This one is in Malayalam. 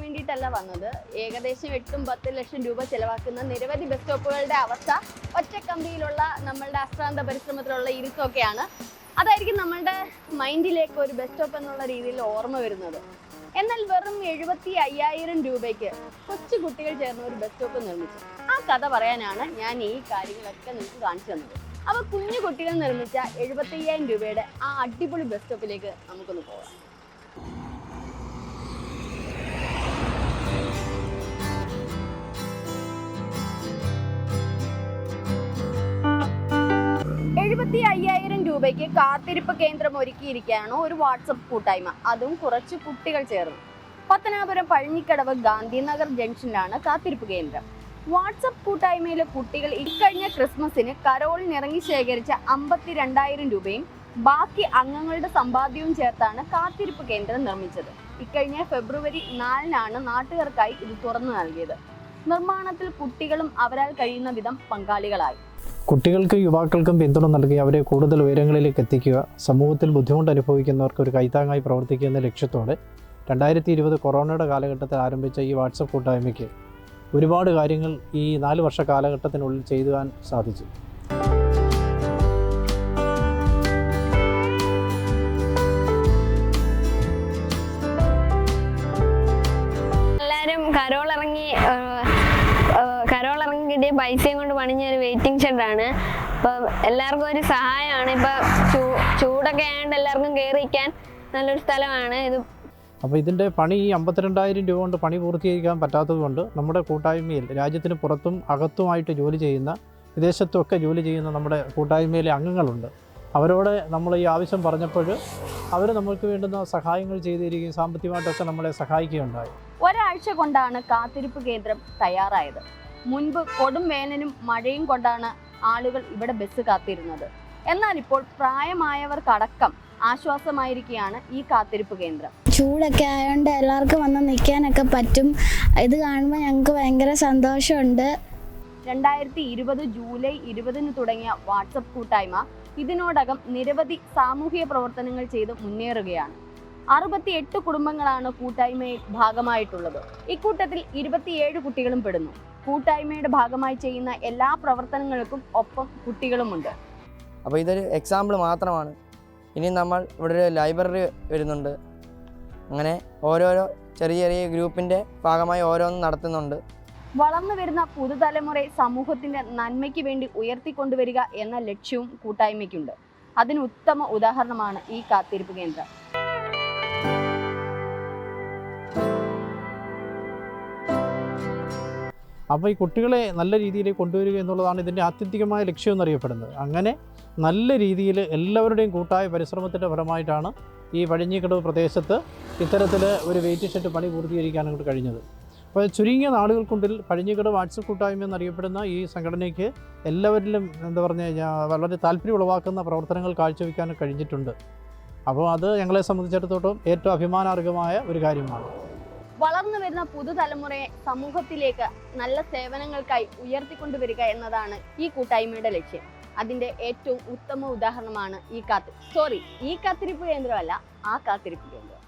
വേണ്ടിയിട്ടല്ല വന്നത്. ഏകദേശം എട്ടും പത്തും ലക്ഷം രൂപ ചെലവാക്കുന്ന നിരവധി ബസ് സ്റ്റോപ്പുകളുടെ അവസ്ഥ ഒറ്റക്കമ്പിയിലുള്ള നമ്മളുടെ അശ്രാന്ത പരിശ്രമത്തിലുള്ള ഇരുത്തൊക്കെയാണ് അതായിരിക്കും നമ്മളുടെ മൈൻഡിലേക്ക് ഒരു ബസ് സ്റ്റോപ്പ് എന്നുള്ള രീതിയിൽ ഓർമ്മ വരുന്നത്. എന്നാൽ വെറും എഴുപത്തി അയ്യായിരം രൂപയ്ക്ക് കൊച്ചു കുട്ടികൾ ചേർന്ന് ഒരു ബസ് സ്റ്റോപ്പ് നിർമ്മിച്ചു. ആ കഥ പറയാനാണ് ഞാൻ ഈ കാര്യങ്ങളൊക്കെ നിങ്ങൾക്ക് കാണിച്ചു തന്നത്. അപ്പൊ കുഞ്ഞു കുട്ടികൾ നിർമ്മിച്ച എഴുപത്തി അയ്യായിരം രൂപയുടെ ആ അടിപൊളി ബസ് സ്റ്റോപ്പിലേക്ക് നമുക്കൊന്ന് പോകാം. രൂപയ്ക്ക് കാത്തിരിപ്പ് കേന്ദ്രം ഒരുക്കിയിരിക്കുകയാണ് ഒരു വാട്സപ്പ് കൂട്ടായ്മ. അതും കുറച്ച് കുട്ടികൾ ചേർന്ന്. പത്തനാപുരം പഴഞ്ഞിക്കടവ് ഗാന്ധിനഗർ ജംഗ്ഷനിലാണ് കാത്തിരിപ്പ് കേന്ദ്രം. വാട്സപ്പ് കൂട്ടായ്മയിലെ കുട്ടികൾ ഇക്കഴിഞ്ഞ ക്രിസ്മസിന് കരോളിനിറങ്ങി ശേഖരിച്ച അമ്പത്തി രണ്ടായിരം രൂപയും ബാക്കി അംഗങ്ങളുടെ സമ്പാദ്യവും ചേർത്താണ് കാത്തിരിപ്പ് കേന്ദ്രം നിർമ്മിച്ചത്. ഇക്കഴിഞ്ഞ ഫെബ്രുവരി നാലിനാണ് നാട്ടുകാർക്കായി ഇത് തുറന്നു നൽകിയത്. നിർമ്മാണത്തിൽ കുട്ടികളും അവരാൽ കഴിയുന്ന വിധം പങ്കാളികളായി. കുട്ടികൾക്കും യുവാക്കൾക്കും പിന്തുണ നൽകി അവരെ കൂടുതൽ ഉയരങ്ങളിലേക്ക് എത്തിക്കുക സമൂഹത്തിൽ ബുദ്ധിമുട്ട് അനുഭവിക്കുന്നവർക്ക് ഒരു കൈത്താങ്ങായി പ്രവർത്തിക്കുക എന്ന ലക്ഷ്യത്തോടെ രണ്ടായിരത്തി ഇരുപത് കൊറോണയുടെ കാലഘട്ടത്തിൽ ആരംഭിച്ച ഈ വാട്സപ്പ് കൂട്ടായ്മയ്ക്ക് ഒരുപാട് കാര്യങ്ങൾ ഈ നാല് വർഷ കാലഘട്ടത്തിനുള്ളിൽ ചെയ്തുവാൻ സാധിച്ചു. എല്ലാരും പൈസയും കൊണ്ട് പണിഞ്ഞ ഒരു വെയിറ്റിംഗ് ഷെഡാണ് അപ്പൊ എല്ലാവർക്കും ഒരു സഹായമാണ്. ഇപ്പൊ ചൂ- ചൂടൊക്കെ ആയതുകൊണ്ട് എല്ലാവർക്കും കയറിയിരിക്കാൻ നല്ലൊരു സ്ഥലമാണ് ഇത്. അപ്പോൾ ഇതിന്റെ പണി ഈ അമ്പത്തിരണ്ടായിരം രൂപ കൊണ്ട് പണി പൂർത്തീകരിക്കാൻ പറ്റാത്തതുകൊണ്ട് നമ്മുടെ കൂട്ടായ്മയിൽ രാജ്യത്തിന് പുറത്തും അകത്തുമായിട്ട് ജോലി ചെയ്യുന്ന വിദേശത്തുമൊക്കെ ജോലി ചെയ്യുന്ന നമ്മുടെ കൂട്ടായ്മയിലെ അംഗങ്ങളുണ്ട്. അവരോട് നമ്മൾ ഈ ആവശ്യം പറഞ്ഞപ്പോൾ അവർ നമ്മൾക്ക് വേണ്ടുന്ന സഹായങ്ങൾ ചെയ്തിരിക്കുകയും സാമ്പത്തികമായിട്ടൊക്കെ നമ്മളെ സഹായിക്കുകയുണ്ടായി. ഒരാഴ്ച കൊണ്ടാണ് കാത്തിരിപ്പ് കേന്ദ്രം തയ്യാറായത്. മുൻപ് കൊടും വേനലും മഴയും കൊണ്ടാണ് ആളുകൾ ഇവിടെ ബസ് കാത്തിരുന്നത്. എന്നാൽ ഇപ്പോൾ പ്രായമായവർക്കടക്കം ആശ്വാസമായിരിക്കുകയാണ് ഈ കാത്തിരിപ്പ് കേന്ദ്രം. ചൂടൊക്കെ ആയതുകൊണ്ട് എല്ലാവർക്കും വന്ന് നിൽക്കാനൊക്കെ പറ്റും. ഇത് കാണുമ്പോൾ ഞങ്ങൾക്ക് ഭയങ്കര സന്തോഷമുണ്ട്. രണ്ടായിരത്തി ഇരുപത് ജൂലൈ ഇരുപതിന് തുടങ്ങിയ വാട്സപ്പ് കൂട്ടായ്മ ഇതിനോടകം നിരവധി സാമൂഹിക പ്രവർത്തനങ്ങൾ ചെയ്ത് മുന്നേറുകയാണ്. അറുപത്തിയെട്ട് കുടുംബങ്ങളാണ് കൂട്ടായ്മയിൽ ഭാഗമായിട്ടുള്ളത്. ഇക്കൂട്ടത്തിൽ ഇരുപത്തിയേഴ് കുട്ടികളും പെടുന്നു. കൂട്ടായ്മയുടെ ഭാഗമായി ചെയ്യുന്ന എല്ലാ പ്രവർത്തനങ്ങൾക്കും ഒപ്പം കുട്ടികളുമുണ്ട്. അപ്പോൾ ഇതൊരു എക്സാമ്പിൾ മാത്രമാണ്. ഇനി നമ്മൾ ഇവിടെ ഒരു ലൈബ്രറി വരുന്നുണ്ട്. അങ്ങനെ ഓരോരോ ചെറിയ ചെറിയ ഗ്രൂപ്പിന്റെ ഭാഗമായി ഓരോന്നും നടത്തുന്നുണ്ട്. വളർന്നു വരുന്ന പുതുതലമുറയെ സമൂഹത്തിന്റെ നന്മയ്ക്ക് വേണ്ടി ഉയർത്തിക്കൊണ്ടുവരിക എന്ന ലക്ഷ്യവും കൂട്ടായ്മയ്ക്കുണ്ട്. അതിന് ഉത്തമ ഉദാഹരണമാണ് ഈ കാത്തിരിപ്പ് കേന്ദ്രം. അപ്പോൾ ഈ കുട്ടികളെ നല്ല രീതിയിൽ കൊണ്ടുവരിക എന്നുള്ളതാണ് ഇതിന്റെ ആത്യന്തികമായ ലക്ഷ്യം എന്നറിയപ്പെടുന്നത്. അങ്ങനെ നല്ല രീതിയിൽ എല്ലാവരുടെയും കൂട്ടായ പരിശ്രമത്തിന്റെ ഫലമായിട്ടാണ് ഈ പഴഞ്ഞിക്കടവ് പ്രദേശത്ത് ഇത്തരത്തിൽ ഒരു വെയിറ്റ് ഷെഡ് പണി പൂർത്തീകരിക്കാൻ അങ്ങോട്ട് കഴിഞ്ഞത്. അപ്പോൾ ചുരുങ്ങിയ നാളുകൾക്കുള്ളിൽ പഴിഞ്ഞിക്കടവ് വാട്സപ്പ് കൂട്ടായ്മ എന്നറിയപ്പെടുന്ന ഈ സംഘടനയ്ക്ക് എല്ലാവരിലും എന്താ പറഞ്ഞു കഴിഞ്ഞാൽ വളരെ താല്പര്യം ഉളവാക്കുന്ന പ്രവർത്തനങ്ങൾ കാഴ്ചവെക്കാൻ കഴിഞ്ഞിട്ടുണ്ട്. അപ്പോൾ അത് ഞങ്ങളെ സംബന്ധിച്ചിടത്തോളം ഏറ്റവും അഭിമാനാർഹമായ ഒരു കാര്യമാണ്. വളർന്നു വരുന്ന പുതുതലമുറയെ സമൂഹത്തിലേക്ക് നല്ല സേവനങ്ങൾക്കായി ഉയർത്തിക്കൊണ്ടുവരിക എന്നതാണ് ഈ കൂട്ടായ്മയുടെ ലക്ഷ്യം. അതിന്റെ ഏറ്റവും ഉത്തമ ഉദാഹരണമാണ് ഈ കാത്തി. സോറി ഈ കാത്തിരിപ്പ് കേന്ദ്രമല്ല ആ കാത്തിരിപ്പ് കേന്ദ്രം.